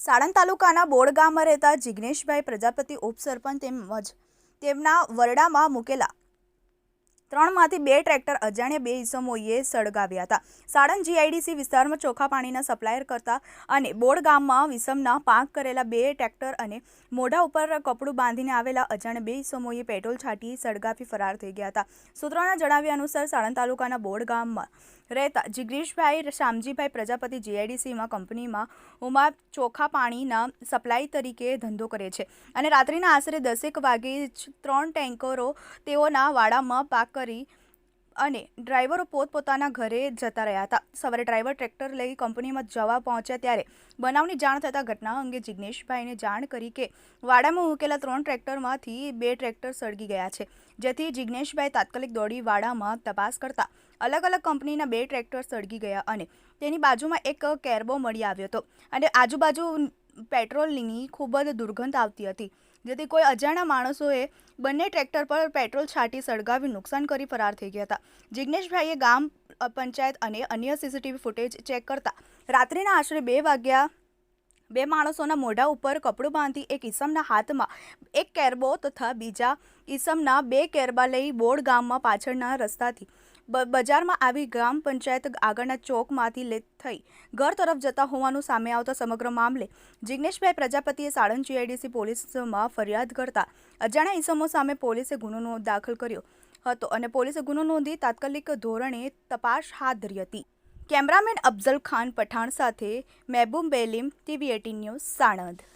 સાણંદ તાલુકાના બોડ ગામમાં રહેતા જિગ્નેશભાઈ પ્રજાપતિ ઉપસરપંચ તેમજ તેમના વરડામાં મૂકેલા ત્રણમાંથી બે ટ્રેક્ટર અજાણ્યા બે ઇસમોએ સળગાવ્યા હતા. સાણંદ જીઆઈડીસી વિસ્તારમાં ચોખા પાણીના સપ્લાયર કરતા અને બોડ ગામમાં વિસમના પાંક કરેલા બે ટ્રેક્ટર અને મોઢા ઉપર કપડું બાંધીને આવેલા અજાણ્યા બે ઇસમોએ પેટ્રોલ છાંટી સળગાવી ફરાર થઈ ગયા હતા. સૂત્રોના જણાવ્યા અનુસાર સાણંદ તાલુકાના બોડ ગામમાં રહેતા જિગ્નેશભાઈ શામજીભાઈ પ્રજાપતિ જીઆઈડીસીમાં કંપનીમાં ઉમા ચોખા પાણીના સપ્લાય તરીકે ધંધો કરે છે અને રાત્રિના આશરે દસેક વાગે ત્રણ ટેન્કરો તેઓના વાડામાં પાક કરી અને ડ્રાઈવરો પોતપોતાના ઘરે જતા રહ્યા હતા. સવારે ડ્રાઈવર ટ્રેક્ટર લઈ કંપનીમાં જવા પહોંચ્યા ત્યારે બનાવની જાણ થતાં ઘટના અંગે જિગ્નેશભાઈને જાણ કરી કે વાડામાં મૂકેલા ત્રણ ટ્રેક્ટરમાંથી બે ટ્રેક્ટર સળગી ગયા છે, જેથી જિગ્નેશભાઈ તાત્કાલિક દોડી વાડામાં તપાસ કરતા અલગ અલગ કંપનીના બે ટ્રેક્ટર સળગી ગયા અને તેની બાજુમાં એક કેરબો મળી આવ્યો હતો. અને આજુબાજુ પેટ્રોલની ખૂબ જ દુર્ગંધ આવતી હતી, જેથી કોઈ અજાણ્યા માણસોએ બંને ટ્રેક્ટર પર પેટ્રોલ છાંટી સળગાવી નુકસાન કરી ફરાર થઈ ગયા હતા. જિગ્નેશભાઈએ ગામ પંચાયત અને અન્ય સીસીટીવી ફૂટેજ ચેક કરતા રાત્રિના આશરે બે વાગ્યા બે માણસોના મોઢા ઉપર કપડું બાંધી એક ઈસમના હાથમાં એક કેરબો તથા બીજા ઈસમના બે કેરબા લઈ બોડ ગામમાં પાછળના રસ્તાથી બજારમાં આવી ગ્રામ પંચાયત આગળના ચોકમાંથી લે થઈ ઘર તરફ જતા હોવાનું સામે આવતા સમગ્ર મામલે જિગ્નેશભાઈ પ્રજાપતિએ સાળંદ જીઆઈડીસી પોલીસમાં ફરિયાદ કરતા અજાણ્યા ઈસમો સામે પોલીસે ગુનો દાખલ કર્યો હતો અને પોલીસે ગુનો નોંધી તાત્કાલિક ધોરણે તપાસ હાથ ધરી હતી. કેમેરામેન અફઝલ ખાન પઠાણ સાથે Mehboob Belim TV eighteen news Sanand.